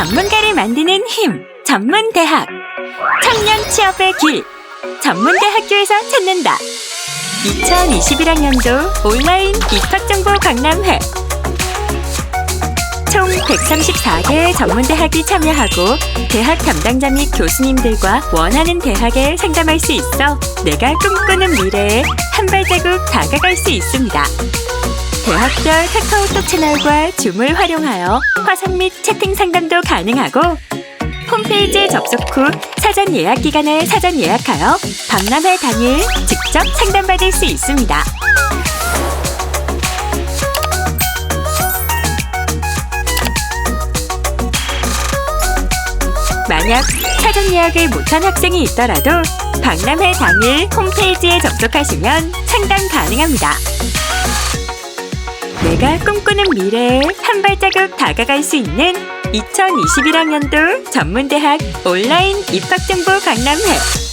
전문가를 만드는 힘 전문대학. 청년 취업의 길 전문대 학교에서 찾는다. 2021학년도 온라인 입학정보 강남회. 총 134개의 전문대학이 참여하고 대학 담당자 및 교수님들과 원하는 대학에 상담할 수 있어 내가 꿈꾸는 미래에 한 발자국 다가갈 수 있습니다. 대학별 카카오톡 채널과 줌을 활용하여 화상 및 채팅 상담도 가능하고 홈페이지에 접속 후 사전 예약 기간을 사전 예약하여 박람회 당일 직접 상담받을 수 있습니다. 만약 사전 예약을 못한 학생이 있더라도 박람회 당일 홈페이지에 접속하시면 상담 가능합니다. 내가 꿈꾸는 미래에 한 발자국 다가갈 수 있는 2021학년도 전문대학 온라인 입학정보 박람회